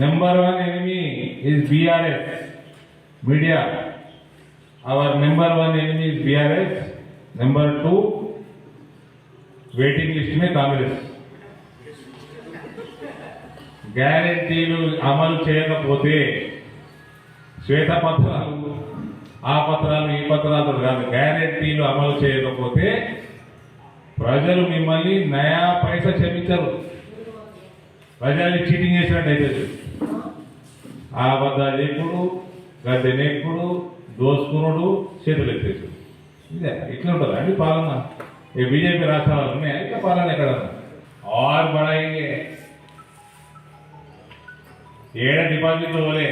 Number one enemy is BRS media our number one enemy is BRS number two waiting list మే కాంగ్రెస్ గ్యారంటీలు అమలు చేయకపోతే శ్వేతపత్రాలు ఆ పత్రాలు ఈ పత్రాలు కాదు. గ్యారంటీలు అమలు చేయకపోతే ప్రజలు మిమ్మల్ని నయా పైస క్షమించరు. ప్రజల్ని చీటింగ్ చేసినట్టు అవుతుంది ఆ అబద్ధాలు చెప్పుడు గద్దె దోసుకునుడు చేతులు ఎత్తేసుడు ఇదే ఇట్లా ఉంటుంది అండి పాలన? ఈ బీజేపీ రాష్ట్రాలు ఉన్నాయా ఇట్లా పాలన ఎక్కడ ఆరు బడాయింగే ఏడ డిపాజిట్లు పోలే.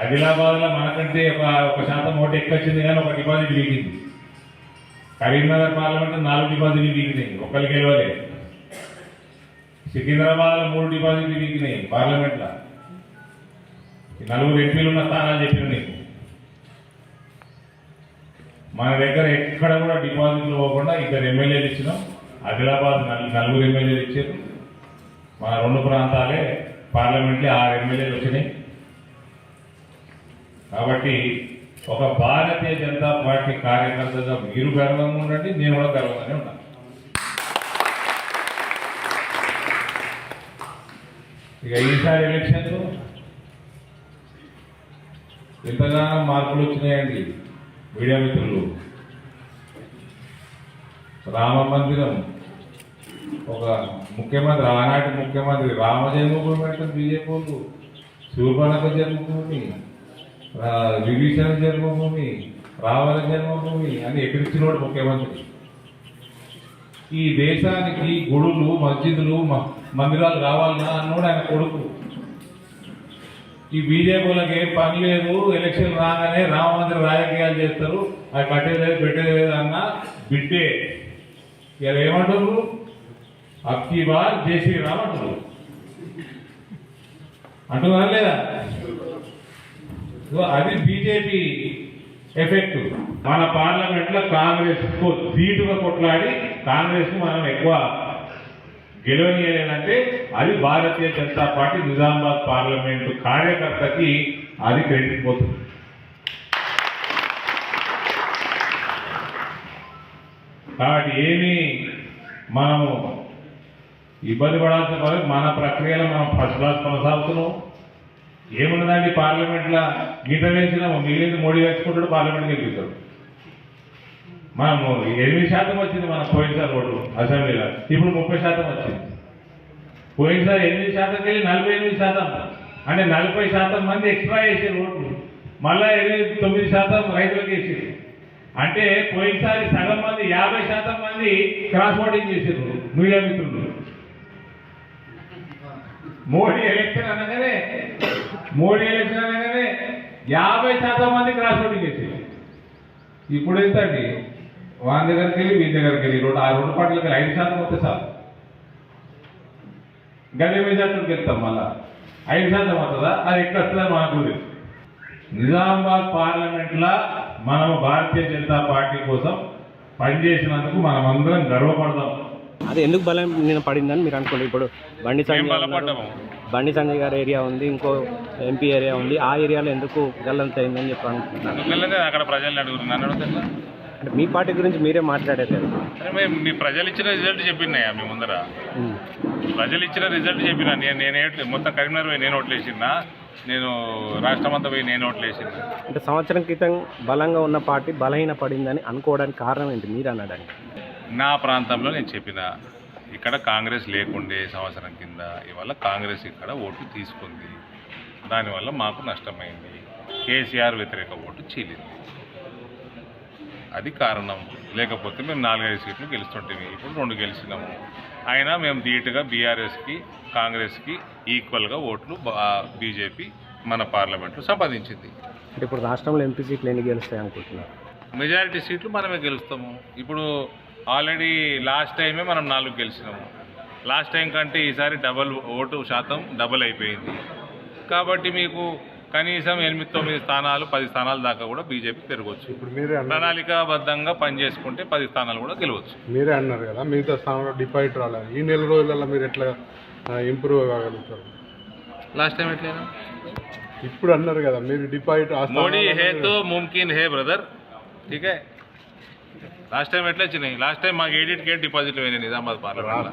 ఆదిలాబాద్లో మనకంటే ఒక ఒక శాతం ఓటు ఎక్కువ వచ్చింది కానీ ఒక డిపాజిట్ వీగింది కరీంనగర్ పార్లమెంట్ నాలుగు డిపాజిట్లు వీగినాయి ఒక్కరికి గెలవలే. సికింద్రాబాద్లో మూడు డిపాజిట్లు వీగినాయి పార్లమెంట్లో. నలుగురు ఎంపీలు ఉన్న స్థానాలు చెప్పిన నీకు. మన దగ్గర ఎక్కడ కూడా డిపాజిట్లు పోకుండా ఇద్దరు ఎమ్మెల్యేలు ఇచ్చినాం ఆదిలాబాద్ నలు- నలుగురు ఎమ్మెల్యేలు ఇచ్చారు మన రెండు ప్రాంతాలే పార్లమెంట్లో ఆరు ఎమ్మెల్యేలు వచ్చినాయి. కాబట్టి ఒక భారతీయ జనతా పార్టీ కార్యకర్తగా మీరు గర్వంగా ఉండండి నేను కూడా గర్వంగానే ఉన్నాను ఇక ఈసారి ఎలక్షన్లో ఎంతగానో మార్పులు వచ్చినాయండి మీడియా మిత్రులు. రామ మందిరం ఒక ముఖ్యమంత్రి ఆనాటి ముఖ్యమంత్రి రామ జన్మభూమి అంటే బీజేపీ వాళ్ళు శూర్పణక జన్మభూమి విభీషణ జన్మభూమి రావణ జన్మభూమి అని ఎక్కడిచ్చినోడు ముఖ్యమంత్రి. ఈ దేశానికి గుడులు మస్జిదులు మ- మందిరాలు కావాలన్నా అన్నోడు ఆయన కొడుకు. ఈ బీజేపీలకు ఏం పని లేదు ఎలక్షన్ రాగానే రామ మందిర రాజకీయాలు చేస్తారు. అది కట్టేలేదు పెట్టేలేదు అన్న బిడ్డే ఇలా ఏమంటారు? అక్కి బార్ జై శ్రీరామ్ అంటారు. అంటున్నారా లేదా? సో అది బీజేపీ ఎఫెక్ట్. మన పార్లమెంట్లో కాంగ్రెస్ సీటుగా కొట్లాడి కాంగ్రెస్ మనం ఎక్కువ గెలవనీయలేదంటే అది భారతీయ జనతా పార్టీ నిజామాబాద్ పార్లమెంటు కార్యకర్తకి అది క్రెడిట్ పోతుంది. కాబట్టి ఏమి మనము ఇబ్బంది పడాల్సిన పని మన ప్రక్రియలో మనం ఫస్ట్ క్లాస్ కొనసాగుతున్నాం. ఏమున్నదండి పార్లమెంట్లో గీత వేసినాము మిగిలింది మోడీ వేసుకుంటాడు పార్లమెంట్ గెలుపుతాడు మనము ఎనిమిది శాతం వచ్చింది మన పోయినసారి ఓటు అసెంబ్లీలో. ఇప్పుడు ముప్పై శాతం వచ్చింది. పోయినసారి ఎనిమిది శాతంకి వెళ్ళి నలభై ఎనిమిది శాతం. అంటే నలభై శాతం మంది ఎక్స్ట్రా వేసారు ఓట్లు మళ్ళా ఎనిమిది తొమ్మిది శాతం రైతులకు వేసారు అంటే పోయినసారి సగం మంది యాభై శాతం మంది క్రాస్ ఓటింగ్ చేసారు మీడియా మిత్రులు. మోడీ ఎలక్షన్ అనగానే మోడీ ఎలక్షన్ అనగానే యాభై శాతం మంది క్రాస్ ఓటింగ్ చేసారు ఇప్పుడు ఎంత అండి? వాని దగ్గరికి వెళ్ళి మీ దగ్గరికి వెళ్ళి. రెండు ఆ రెండు పాటలకి ఐదు శాతం వస్తే సార్ గదే మెజార్టీకి వెళ్తాం మళ్ళా. ఐదు శాతం వస్తుందా? అది ఎక్కడ వస్తుందా మనకు తెలియదు. నిజామాబాద్ పార్లమెంట్లో మనము భారతీయ జనతా పార్టీ కోసం పనిచేసినందుకు మనం అందరం గర్వపడదాం అది ఎందుకు బలం నేను పడిందని మీరు అనుకోండి. ఇప్పుడు బండి సంజయ్. బండి సంజయ్ గారి ఏరియా ఉంది ఇంకో ఎంపీ ఏరియా ఉంది. ఆ ఏరియాలో ఎందుకు గల్లంత అయిందని చెప్పి అనుకుంటున్నాను అక్కడ ప్రజల్ని అడుగురు నన్ను అడుగుతున్నా అంటే మీ పార్టీ గురించి మీరే మాట్లాడారు కదా. మీ ప్రజలు ఇచ్చిన రిజల్ట్ చెప్పినాయా మీ ముందర. ప్రజలు ఇచ్చిన రిజల్ట్ చెప్పినా నేను నేను మొత్తం కరీంనగర్ పోయి నేను ఓట్లు వేసినా నేను రాష్ట్రం అంతా పోయి నేను ఓట్లు వేసినా అంటే సంవత్సరం క్రితం బలంగా ఉన్న పార్టీ బలహీన పడిందని అనుకోవడానికి కారణం ఏంటి? మీరు అనడానికి. నా ప్రాంతంలో నేను చెప్పిన ఇక్కడ కాంగ్రెస్ లేకుండే సంవత్సరం కింద ఇవాళ కాంగ్రెస్ ఇక్కడ ఓటు తీసుకుంది. దానివల్ల మాకు నష్టమైంది. కేసీఆర్ వ్యతిరేక ఓటు చీలింది. అది కారణం. లేకపోతే మేము నాలుగైదు సీట్లు గెలుస్తుంటేవి ఇప్పుడు రెండు గెలిచినాము. అయినా మేము ధీటుగా బీఆర్ఎస్కి కాంగ్రెస్కి ఈక్వల్గా ఓట్లు బీజేపీ మన పార్లమెంట్లో సంపాదించింది. అంటే ఇప్పుడు రాష్ట్రంలో ఎంపీ సీట్లు ఎన్ని గెలుస్తాయి అనుకుంటున్నారు? మెజారిటీ సీట్లు మనమే గెలుస్తాము. ఇప్పుడు ఆల్రెడీ లాస్ట్ టైమే మనం నాలుగు గెలిచినాము. లాస్ట్ టైం కంటే ఈసారి డబల్ ఓటు శాతం డబల్ అయిపోయింది. కాబట్టి మీకు కనీసం ఎనిమిది తొమ్మిది స్థానాలు పది స్థానాల దాకా కూడా బీజేపీ తిరగవచ్చు ఇప్పుడు ప్రణాళికాబద్ధంగా పనిచేసుకుంటే పది స్థానాలు కూడా గెలవచ్చు. మీరే అన్నారు కదా మిగతా స్థానంలో డిపాజిట్ రాలేదు. ఈ నెల రోజులలో మీరు ఎట్లా ఇంప్రూవ్ కాగలుగుతారు లాస్ట్ టైం ఎట్లయినా? ఇప్పుడు అన్నారు కదా మీరు డిపాజిట్ ఆ మోడీ హే తో ముమ్కిన్ హే బ్రదర్. ఠీక్. లాస్ట్ టైం ఎట్లా వచ్చినాయి? లాస్ట్ టైం మాకు ఎయిట్ కేట్ డిపాజిట్లు పోయినాయి నిజామాబాద్ పార్లమెంట్లో.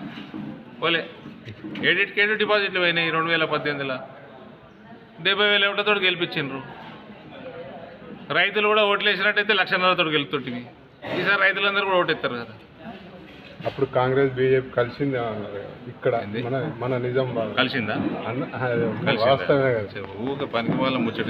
పోలే. ఎయిట్ కేట్ డిపాజిట్లు పోయినాయి రెండు వేల పద్దెనిమిదిలో. డెబ్బై వేల ఓట్లతో గెలిపించిండ్రు? రైతులు కూడా ఓట్లు వేసినట్టయితే లక్షన్నరతో గెలుతుంటివి ఈసారి రైతులందరూ కూడా ఓటెత్తారు కదా. అప్పుడు కాంగ్రెస్ బీజేపీ కలిసింది. ఇక్కడ? మన మన నిజామాబాద్ కలిసిందా వాస్తవమే పనికి వాళ్ళ ముచ్చట?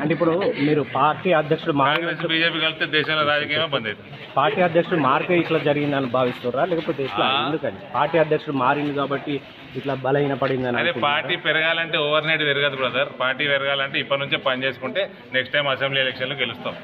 అంటే ఇప్పుడు మీరు పార్టీ అధ్యక్షుడు కాంగ్రెస్ బీజేపీ కలిస్తే దేశంలో రాజకీయమే బంద్ పార్టీ అధ్యక్షుడు మారితే ఇట్లా జరిగిందని భావిస్తున్నారా లేకపోతే ఇట్లా. ఎందుకని పార్టీ అధ్యక్షుడు మారింది కాబట్టి ఇట్లా బలహీన పడిందని అదే? పార్టీ పెరగాలంటే ఓవర్ నైట్ పెరగదు బ్రదర్ పార్టీ పెరగాలంటే ఇప్పటి నుంచే పని చేసుకుంటే నెక్స్ట్ టైం అసెంబ్లీ ఎలక్షన్లో గెలుస్తాం